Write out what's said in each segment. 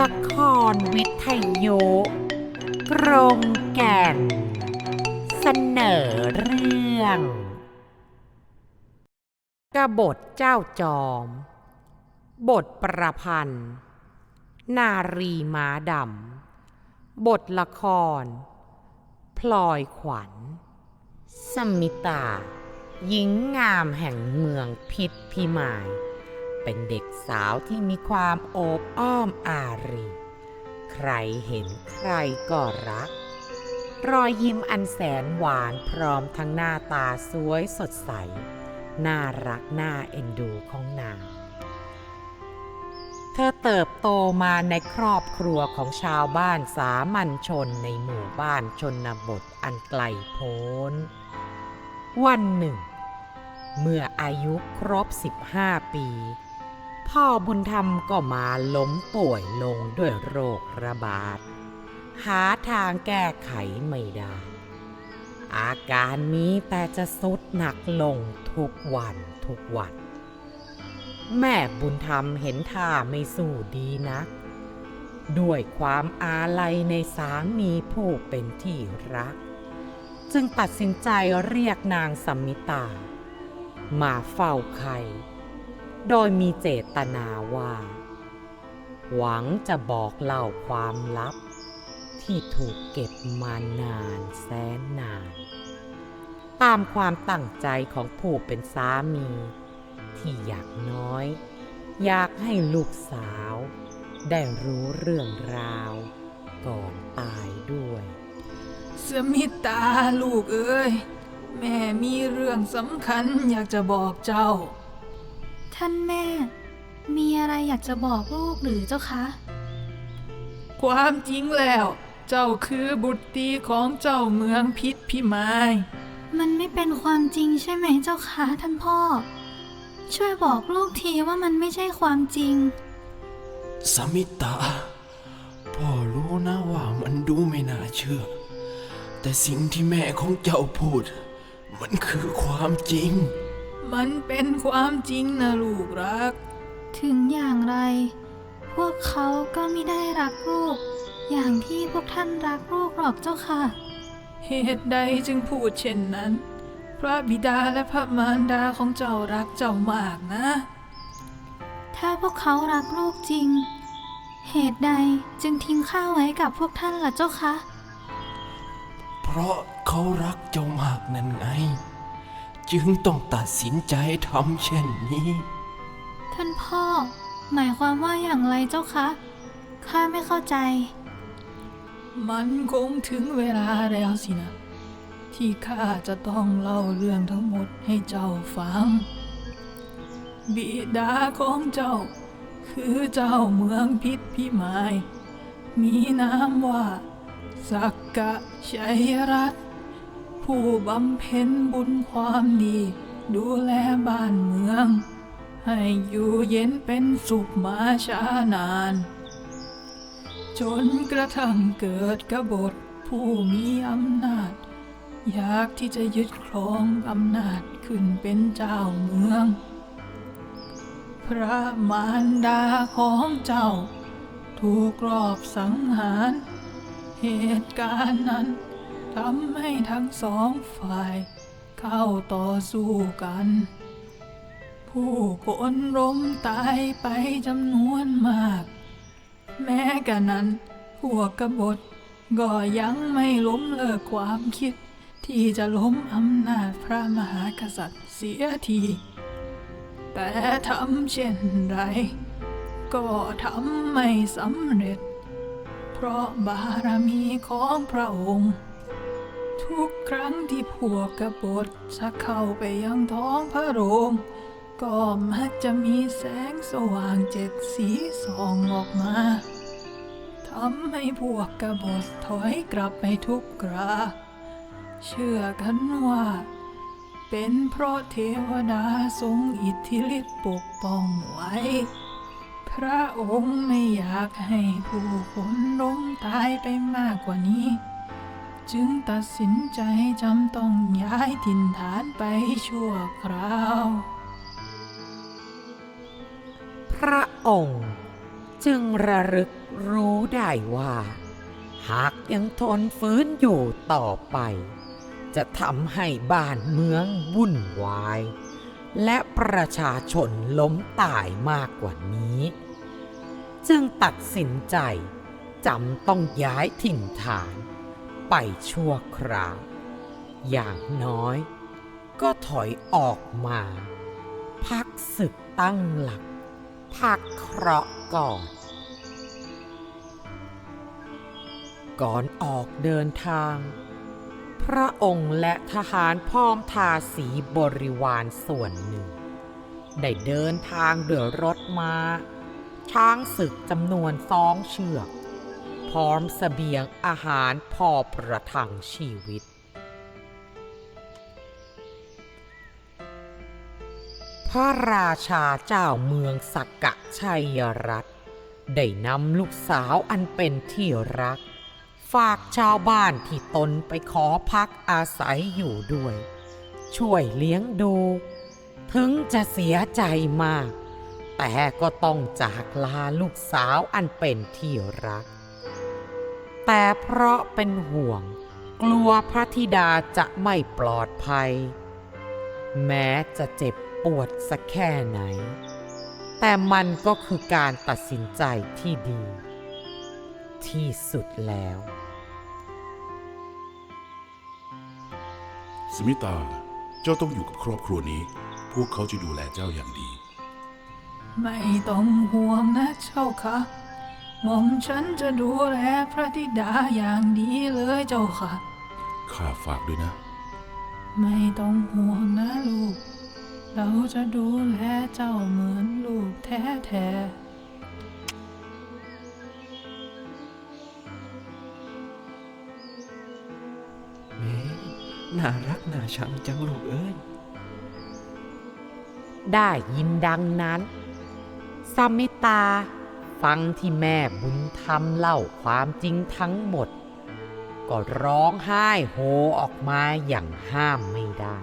ละครวิทยุกรงแก่น เสนอเรื่องกบฏเจ้าจอม บทประพันธ์ นารีม้าดำ บทละคร พลอยขวัญ สมิตา หญิงงามแห่งเมืองพิษพิมาย เป็นเด็กสาวที่มีความโอบอ้อมอารี ใครเห็นใครก็รัก รอยยิ้มอันแสนหวานพร้อมทั้งหน้าตาสวยสดใส น่ารักน่าเอ็นดูของนาง เธอเติบโตมาในครอบครัวของชาวบ้านสามัญชนในหมู่บ้านชนบทอันไกลโพ้น วันหนึ่งเมื่ออายุครบ 15 ปี พ่อบุญธรรมก็มาล้มป่วยลงด้วยโรคระบาด หาทางแก้ไขไม่ได้ อาการนี้แต่จะสุดหนักลงทุกวันทุกวัน แม่บุญธรรมเห็นท่าไม่สู้ดีนัก ด้วยความอาลัยในสามีผู้เป็นที่รัก จึงตัดสินใจเรียกนางสมมิตา มาเฝ้าไข่ โดยมีเจตนาว่า หวังจะบอกเล่าความลับ ที่ถูกเก็บมานานแสนนาน ตามความตั้งใจของผู้เป็นสามี ที่อยากน้อย อยากให้ลูกสาว ได้รู้เรื่องราว ก่อนตายด้วย สมิตาลูกเอ้ย แม่มีเรื่องสำคัญอยากจะบอกเจ้า ท่านแม่ มีอะไรอยากจะบอกลูกหรือเจ้าคะ ความจริงแล้ว เจ้าคือบุตรีของเจ้าเมืองพิษพิมายมันไม่เป็นความจริงใช่ไหมเจ้าคะท่านพ่อ ช่วยบอกลูกทีว่ามันไม่ใช่ความจริง สมิตาพ่อรู้นะว่ามันดูไม่น่าเชื่อ แต่สิ่งที่แม่ของเจ้าพูด มันคือความจริง มันเป็นความจริงนะลูกรัก ถึงอย่างไร พวกเขาก็ไม่ได้รักลูก อย่างที่พวกท่านรักลูกหรอกเจ้าค่ะ เหตุใดจึงพูดเช่นนั้น พระบิดาและพระมารดาของเจ้ารักเจ้ามากนะ ถ้าพวกเขารักลูกจริง เหตุใดจึงทิ้งข้าไว้กับพวกท่านล่ะเจ้าคะ เพราะเขารักเจ้ามากนั่นไง จึงต้องตัดสินใจทำเช่นนี้ ท่านพ่อ หมายความว่าอย่างไรเจ้าคะ ข้าไม่เข้าใจ มันคงถึงเวลาแล้วสินะ ที่ข้าจะต้องเล่าเรื่องทั้งหมดให้เจ้าฟัง บิดาของเจ้า คือเจ้าเมืองพิษพิมาย มีนามว่าสักกะชัยรัตน์ ผู้บำเพ็ญบุญความดี ดูแลบ้านเมือง ให้อยู่เย็นเป็นสุขมาช้านาน จนกระทั่งเกิดกบฏผู้มีอำนาจ อยากที่จะยึดครองอำนาจขึ้นเป็นเจ้าเมือง พระมารดาของเจ้า ถูกรอบสังหาร เหตุการณ์นั้น ทำให้ทั้งสองฝ่าย เข้าต่อสู้กัน ผู้คนล้มตายไปจำนวนมาก แม้กระนั้น พวกกบฏก็ยังไม่ล้มเลิกความคิด ที่จะล้มอำนาจพระมหากษัตริย์เสียที แต่ทำเช่นไร ก็ทำไม่สำเร็จ เพราะบารมีของพระองค์ ทุกครั้งที่พวกกบฏจะเข้าไปยังท้องพระโรง ก็มักจะมีแสงสว่างเจ็ดสีส่องออกมาทำให้พวกกบฏถอยกลับไปทุกกราเชื่อกันว่า เป็นเพราะเทวดาทรงอิทธิฤทธิ์ปกป้องไว้ พระองค์ไม่อยากให้ผู้คนล้มตายไปมากกว่านี้ จึงตัดสินใจจำต้องย้ายถิ่นฐานไปชั่วคราว พระองค์จึงระลึกรู้ได้ว่า หากยังทนฟื้นอยู่ต่อไป จะทำให้บ้านเมืองวุ่นวาย และประชาชนล้มตายมากกว่านี้ จึงตัดสินใจจำต้องย้ายถิ่นฐาน ไปชั่วคราว อย่างน้อย ก็ถอยออกมา พักศึกตั้งหลัก พักเคราะห์ก่อน ก่อนออกเดินทาง พระองค์และทหารพร้อมทาสีบริวารส่วนหนึ่ง ได้เดินทางเด้วยรถมา้าช้างศึกจำนวนสองเชือก ร้อมเสบียงอาหารพอประทังชีวิต พระราชาเจ้าเมืองสักกะชัยรัฐได้นำลูกสาวอันเป็นที่รัก ฝากชาวบ้านที่ตนไปขอพักอาศัยอยู่ด้วย ช่วยเลี้ยงดู ถึงจะเสียใจมาก แต่ก็ต้องจากลาลูกสาวอันเป็นที่รัก แต่เพราะเป็นห่วง กลัวพระธิดาจะไม่ปลอดภัย แม้จะเจ็บปวดสักแค่ไหน แต่มันก็คือการตัดสินใจที่ดี ที่สุดแล้ว สมิตา เจ้าต้องอยู่กับครอบครัวนี้ พวกเขาจะดูแลเจ้าอย่างดี ไม่ต้องห่วงนะเจ้าค่ะ หม่อมฉันจะดูแลพระธิดาอย่างดีเลยเจ้าค่ะ ข้าฝากด้วยนะ ไม่ต้องห่วงนะลูก เราจะดูแลเจ้าเหมือนลูกแท้ๆแม่น่ารักน่าชังจังลูกเอ้ย ได้ยินดังนั้นสามิตา ฟังที่แม่บุญธรรมเล่าความจริงทั้งหมด ก็ร้องไห้โฮออกมาอย่างห้ามไม่ได้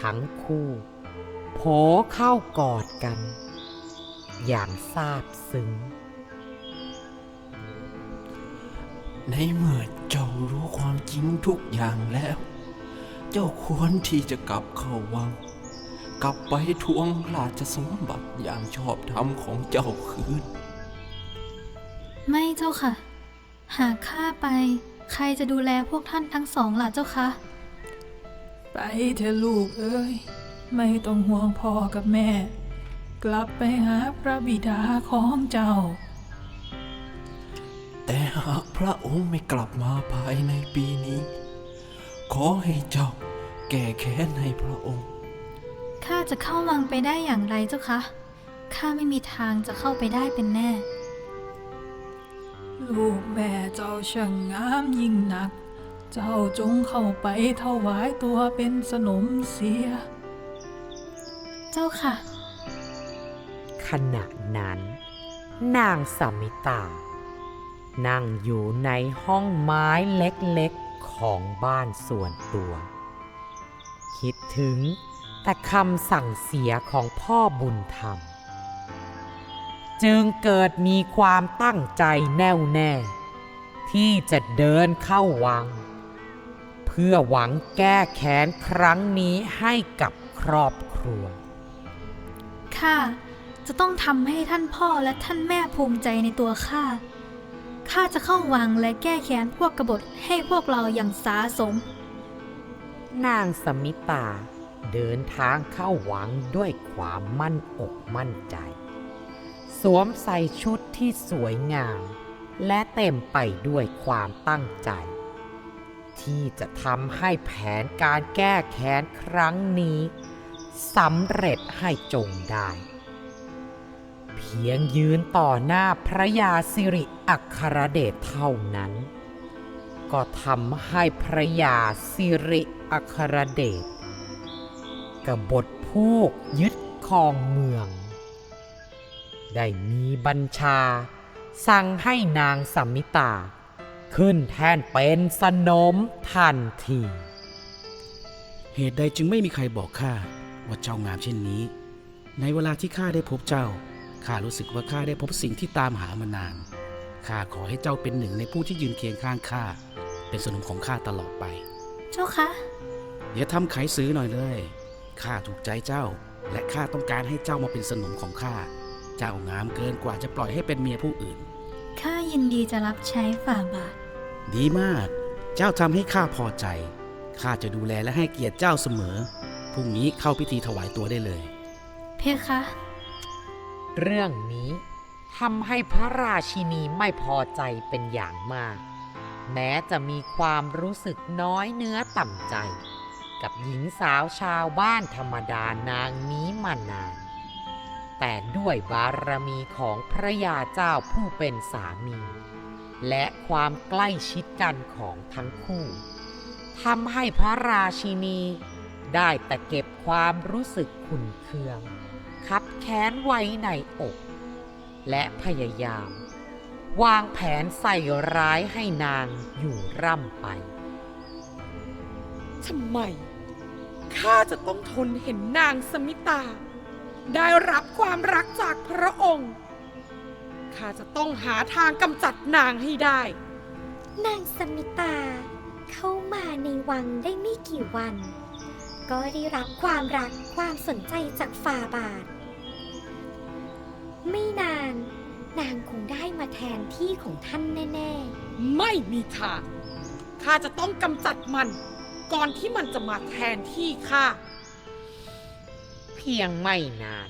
ทั้งคู่โผเข้ากอดกัน อย่างซาบซึ้ง ในเมื่อเจ้ารู้ความจริงทุกอย่างแล้ว เจ้าควรที่จะกลับเข้าวัง กลับไปทวงราชสมบัติอย่างชอบธรรมของเจ้าคืน ไม่เจ้าค่ะ หากข้าไป ใครจะดูแลพวกท่านทั้งสองล่ะเจ้าคะ ไปเถอะลูกเอ้ย ไม่ต้องห่วงพ่อกับแม่ กลับไปหาพระบิดาของเจ้า แต่หากพระองค์ไม่กลับมาภายในปีนี้ ขอให้เจ้าแก้แค้นให้พระองค์ ข้าจะเข้าวังไปได้อย่างไรเจ้าคะ ข้าไม่มีทางจะเข้าไปได้เป็นแน่ ลูกแม่เจ้าช่างงามยิ่งนัก เจ้าจงเข้าไปถวายตัวเป็นสนมเสีย เจ้าค่ะ ขณะนั้น นางสามิตา นั่งอยู่ในห้องไม้เล็กๆของบ้านส่วนตัว คิดถึง แต่คำสั่งเสียของพ่อบุญธรรม จึงเกิดมีความตั้งใจแน่วแน่ ที่จะเดินเข้าวัง เพื่อหวังแก้แค้นครั้งนี้ให้กับครอบครัว ข้าจะต้องทำให้ท่านพ่อและท่านแม่ภูมิใจในตัวข้า ข้าจะเข้าวังและแก้แค้นพวกกบฏให้พวกเราอย่างสาสม นางสมิตา เดินทางเข้าวังด้วยความมั่นอกมั่นใจ สวมใส่ชุดที่สวยงาม และเต็มไปด้วยความตั้งใจ ที่จะทำให้แผนการแก้แค้นครั้งนี้สำเร็จให้จงได้ เพียงยืนต่อหน้าพระยาสิริอัครเดชเท่านั้น ก็ทำให้พระยาสิริอัครเดช กบฏพูกยึดครองเมือง ได้มีบัญชา สั่งให้นางสัมมิตา ขึ้นแทนเป็นสนมทันที เหตุใดจึงไม่มีใครบอกข้าว่าเจ้างามเช่นนี้ ในเวลาที่ข้าได้พบเจ้าข้ารู้สึกว่าข้าได้พบสิ่งที่ตามหามานานข้าขอให้เจ้าเป็นหนึ่งในผู้ที่ยืนเคียงข้างข้าเป็นสนมของข้าตลอดไป เจ้าคะอย่าทำไขซื้อหน่อยเลย ข้าถูกใจเจ้า และข้าต้องการให้เจ้ามาเป็นสนมของข้า เจ้างามเกินกว่าจะปล่อยให้เป็นเมียผู้อื่น ข้ายินดีจะรับใช้ฝ่าบาท ดีมาก เจ้าทำให้ข้าพอใจ ข้าจะดูแลและให้เกียรติเจ้าเสมอ พรุ่งนี้เข้าพิธีถวายตัวได้เลย เพคะ เรื่องนี้ทำให้พระราชินีไม่พอใจเป็นอย่างมาก แม้จะมีความรู้สึกน้อยเนื้อต่ำใจ กับหญิงสาวชาวบ้านธรรมดานางนี้มานาน แต่ด้วยบารมีของพระยาเจ้าผู้เป็นสามี และความใกล้ชิดกันของทั้งคู่ทำให้พระราชินีได้แต่เก็บความรู้สึกขุ่นเคือง คับแค้นไว้ในอก และพยายาม วางแผนใส่ร้ายให้นางอยู่ร่ำไปทำไม ข้าจะต้องทนเห็นนางสมิตา ได้รับความรักจากพระองค์ข้าจะต้องหาทางกำจัดนางให้ได้ นางสมิตา เข้ามาในวังได้ไม่กี่วัน ก็ได้รับความรักความสนใจจากฝ่าบาท ไม่นาน นางคงได้มาแทนที่ของท่านแน่ไม่มีทาง ข้าจะต้องกำจัดมัน ก่อนที่มันจะมาแทนที่ข้าเพียงไม่นาน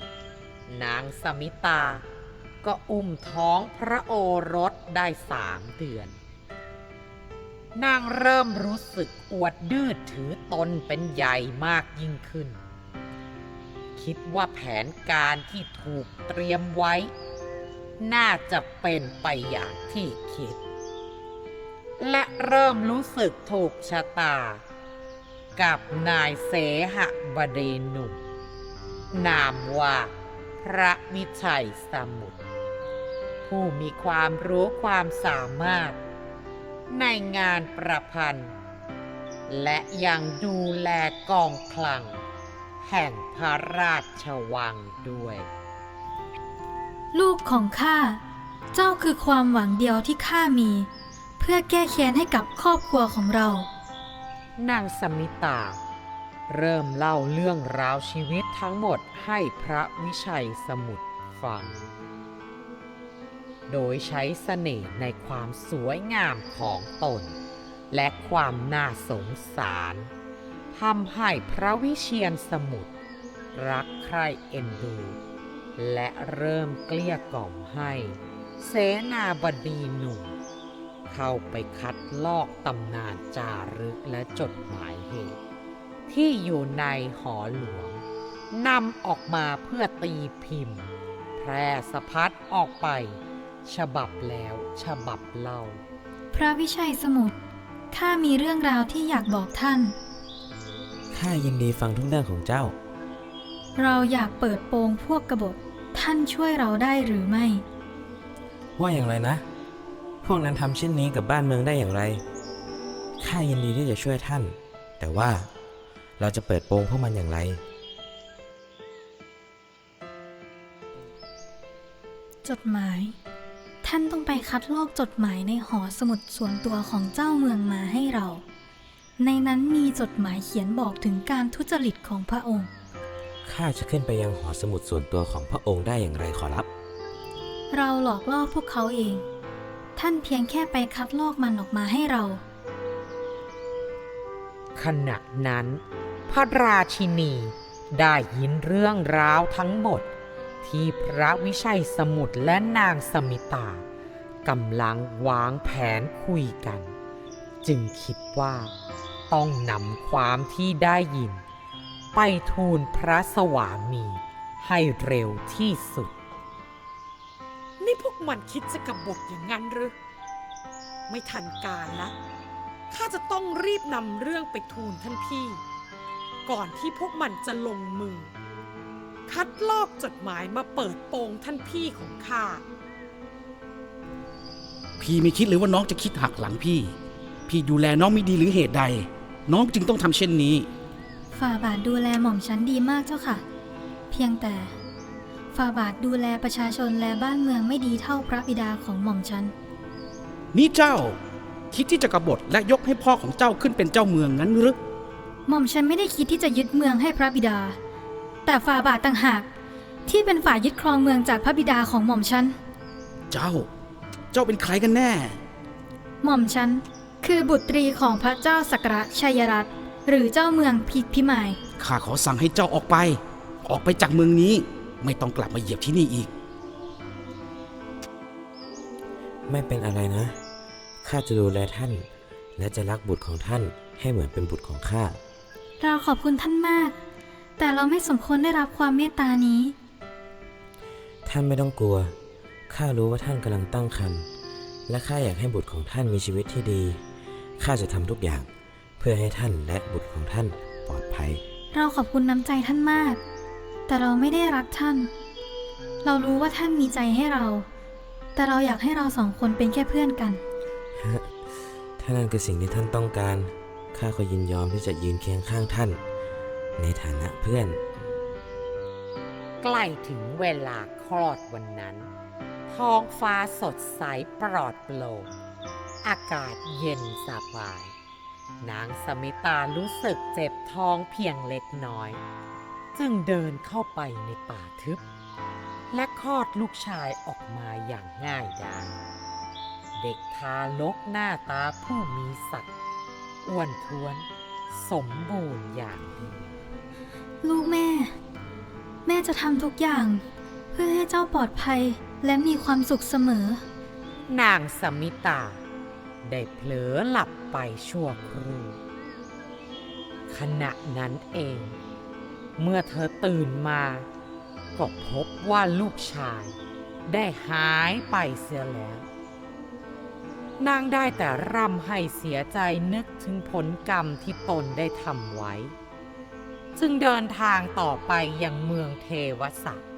นางสมิตา ก็อุ้มท้องพระโอรสได้สามเดือน นางเริ่มรู้สึกอวดดื้อถือตนเป็นใหญ่มากยิ่งขึ้น คิดว่าแผนการที่ถูกเตรียมไว้ น่าจะเป็นไปอย่างที่คิด และเริ่มรู้สึกถูกชะตา กับนายเสหบดีหนุ่มนามว่าพระมิชัยสมุทรผู้มีความรู้ความสามารถ ในงานประพันธ์ และยังดูแลกองคลัง แห่งพระราชวังด้วย ลูกของข้าเจ้าคือความหวังเดียวที่ข้ามี เพื่อแก้แค้นให้กับครอบครัวของเรา นางสมิตา เริ่มเล่าเรื่องราวชีวิตทั้งหมดให้พระวิชัยสมุทรฟัง โดยใช้เสน่ห์ในความสวยงามของตน และความน่าสงสารทำให้พระวิเชียนสมุทรรักใคร่เอ็นดู และเริ่มเกลี้ยกล่อมให้ เสนาบดีหนุ่ม เข้าไปคัดลอกตำนานจารึกและจดหมายเหตุ ที่อยู่ในหอหลวงนำออกมาเพื่อตีพิมพ์ แพร่สะพัดออกไป ฉบับแล้วฉบับเล่า พระวิชัยสมุทรข้ามีเรื่องราวที่อยากบอกท่าน ข้ายินดีฟังทุกเรื่องของเจ้า เราอยากเปิดโปงพวกกบฏท่านช่วยเราได้หรือไม่ ว่าอย่างไรนะ พวกนั้นทำเช่นนี้กับบ้านเมืองได้อย่างไร ข้ายินดีที่จะช่วยท่าน แต่ว่าเราจะเปิดโปงพวกมันอย่างไร จดหมาย ท่านต้องไปคัดลอกจดหมายในหอสมุดส่วนตัวของเจ้าเมืองมาให้เรา ในนั้นมีจดหมายเขียนบอกถึงการทุจริตของพระองค์ ข้าจะขึ้นไปยังหอสมุดส่วนตัวของพระองค์ได้อย่างไรขอรับ เราหลอกล่อพวกเขาเอง ท่านเพียงแค่ไปคัดลอกมันออกมาให้เรา ขณะนั้น พระราชินีได้ยินเรื่องราวทั้งหมด ที่พระวิชัยสมุทรและนางสมิตากำลังวางแผนคุยกัน จึงคิดว่า ต้องนำความที่ได้ยิน ไปทูลพระสวามีให้เร็วที่สุด มันคิดจะกบฏอย่างนั้นหรือ ไม่ทันการละข้าจะต้องรีบนำเรื่องไปทูลท่านพี่ ก่อนที่พวกมันจะลงมือ คัดลอกจดหมายมาเปิดโปงท่านพี่ของข้า พี่ไม่คิดเลยว่าน้องจะคิดหักหลังพี่ พี่ดูแลน้องไม่ดีหรือเหตุใด น้องจึงต้องทำเช่นนี้ ฝ่าบาทดูแลหม่อมฉันดีมากเจ้าค่ะ เพียงแต่ ฝ่าบาทดูแลประชาชนและบ้านเมืองไม่ดีเท่าพระบิดาของหม่อมฉัน นี่เจ้า คิดที่จะกบฏและยกให้พ่อของเจ้าขึ้นเป็นเจ้าเมืองงั้นหรือ หม่อมฉันไม่ได้คิดที่จะยึดเมืองให้พระบิดา แต่ฝ่าบาทต่างหาก ที่เป็นฝ่ายยึดครองเมืองจากพระบิดาของหม่อมฉัน เจ้า เจ้าเป็นใครกันแน่ หม่อมฉันคือบุตรีของพระเจ้าสักระชัยรัตน์หรือเจ้าเมืองพิกพิมาย ข้าขอสั่งให้เจ้าออกไป ออกไปจากเมืองนี้ ไม่ต้องกลับมาเหยียบที่นี่อีก ไม่เป็นอะไรนะ ข้าจะดูแลท่าน และจะรักบุตรของท่านให้เหมือนเป็นบุตรของข้า เราขอบคุณท่านมาก แต่เราไม่สมควรได้รับความเมตตานี้ ท่านไม่ต้องกลัว ข้ารู้ว่าท่านกำลังตั้งครรภ์ และข้าอยากให้บุตรของท่านมีชีวิตที่ดี ข้าจะทำทุกอย่าง เพื่อให้ท่านและบุตรของท่านปลอดภัย เราขอบคุณน้ำใจท่านมาก แต่เราไม่ได้รักท่าน เรารู้ว่าท่านมีใจให้เรา แต่เราอยากให้เราสองคนเป็นแค่เพื่อนกัน ถ้านั่นคือสิ่งที่ท่านต้องการ ข้าก็ยินยอมที่จะยืนเคียงข้างท่าน ในฐานะเพื่อน ใกล้ถึงเวลาคลอดวันนั้น ท้องฟ้าสดใสปลอดโปร่ง อากาศเย็นสบาย นางสมิตารู้สึกเจ็บท้องเพียงเล็กน้อย จึงเดินเข้าไปในป่าทึบ และคลอดลูกชายออกมาอย่างง่ายดายเด็กทารกหน้าตาผู้มีศักดิ์อ้วนท้วน สมบูรณ์อย่างดีลูกแม่ แม่จะทำทุกอย่าง เพื่อให้เจ้าปลอดภัยและมีความสุขเสมอ นางสมิตา ได้เผลอหลับไปชั่วครู่ขณะนั้นเอง เมื่อเธอตื่นมา ก็พบว่าลูกชาย ได้หายไปเสียแล้ว นางได้แต่ร่ำให้เสียใจนึกถึงผลกรรมที่ตนได้ทำไว้ จึงเดินทางต่อไปยังเมืองเทวสักดิ์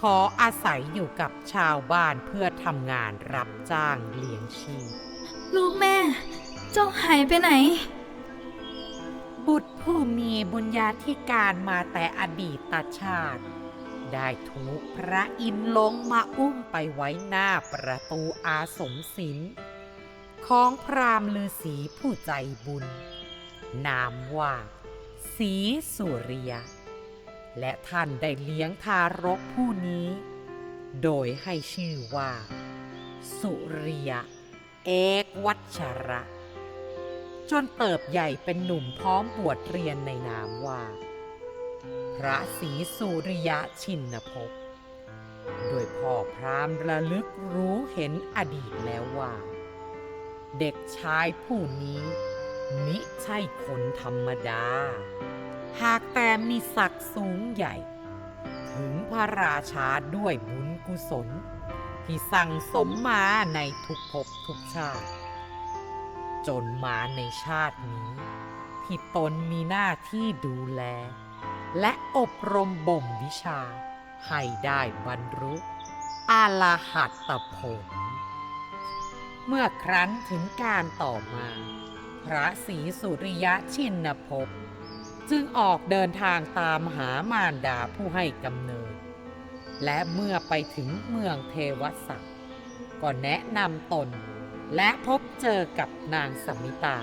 ขออาศัยอยู่กับชาวบ้านเพื่อทำงานรับจ้างเลี้ยงชีพ ลูกแม่ เจ้าหายไปไหน บุตรผู้มีบุญญาธิการมาแต่อดีตชาติ ได้ถูกพระอินทร์ลงมาอุ้มไปไว้หน้าประตูอาสมศิลป์ของพราหมณ์ฤาษีผู้ใจบุญ นามว่าศีสุริยะ และท่านได้เลี้ยงทารกผู้นี้ โดยให้ชื่อว่า สุริยะ เอกวัชระ จนเติบใหญ่เป็นหนุ่มพร้อมบวชเรียนในนามว่า พระศรีสุริยะชินภพโดยพ่อพราหมณ์ระลึกรู้เห็นอดีตแล้วว่า เด็กชายผู้นี้ มิใช่คนธรรมดา หากแต่มีศักดิ์สูงใหญ่ ถึงพระราชาด้วยบุญกุศล ที่สั่งสมมาในทุกภพทุกชาติ จนมาในชาตินี้ ที่ตนมีหน้าที่ดูแล และอบรมบ่มวิชา ให้ได้บรรลุอาลาหัตตผล เมื่อครั้นถึงการต่อมา พระศรีสุริยะชินภพจึงออกเดินทางตามหามารดาผู้ให้กำเนิด และเมื่อไปถึงเมืองเทวสักก็แนะนำตน และพบเจอกับนางสมิตา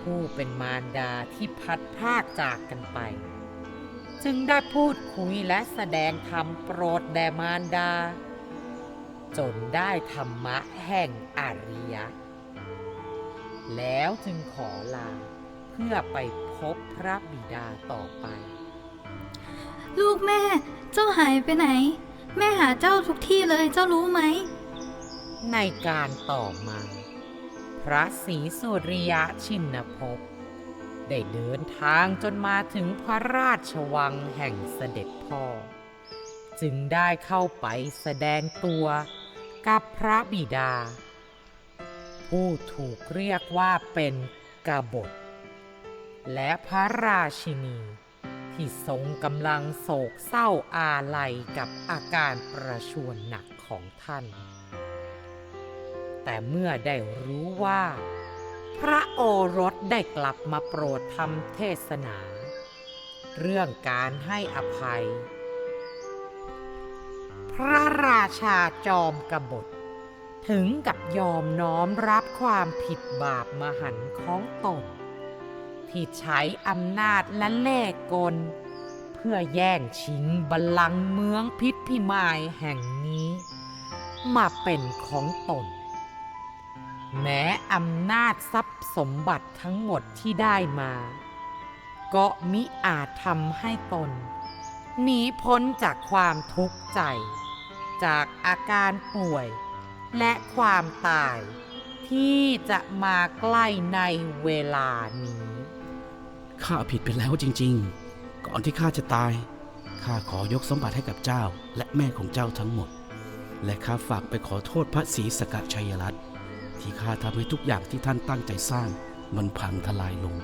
ผู้เป็นมารดาที่พัดพรากจากกันไป จึงได้พูดคุยและแสดงธรรมโปรดแด่มารดา จนได้ธรรมะแห่งอริยะ แล้วจึงขอลาเพื่อไปพบพระบิดาต่อไป ลูกแม่ เจ้าหายไปไหน แม่หาเจ้าทุกที่เลยเจ้ารู้ไหม ในการต่อมา พระศรีสุริยะชินภพได้เดินทางจนมาถึงพระราชวังแห่งเสด็จพ่อ จึงได้เข้าไปแสดงตัวกับพระบิดา ผู้ถูกเรียกว่าเป็นกบฏ และพระราชินี ที่ทรงกำลังโศกเศร้าอาลัยกับอาการประชวรหนักของท่าน แต่เมื่อได้รู้ว่า พระโอรสได้กลับมาโปรดทำเทศนา เรื่องการให้อภัย พระราชาจอมกบฏ ถึงกับยอมน้อมรับความผิดบาปมหันของตนที่ใช้อำนาจและเล่กล เพื่อแย่งชิงบัลลังก์เมืองพิษพิมายแห่งนี้ มาเป็นของตน แม้อำนาจทรัพย์สมบัติทั้งหมดที่ได้มา ก็มิอาจทำให้ตนหนีพ้นจากความทุกข์ใจ จากอาการป่วย และความตายที่จะมาใกล้ในเวลานี้ ข้าผิดไปแล้วจริงๆ ก่อนที่ข้าจะตาย ข้าขอยกสมบัติให้กับเจ้าและแม่ของเจ้าทั้งหมด และข้าฝากไปขอโทษพระศรีสกชัยรัตน์ ที่ข้าทำให้ทุกอย่างที่ท่านตั้งใจสร้างมันพังทลายลง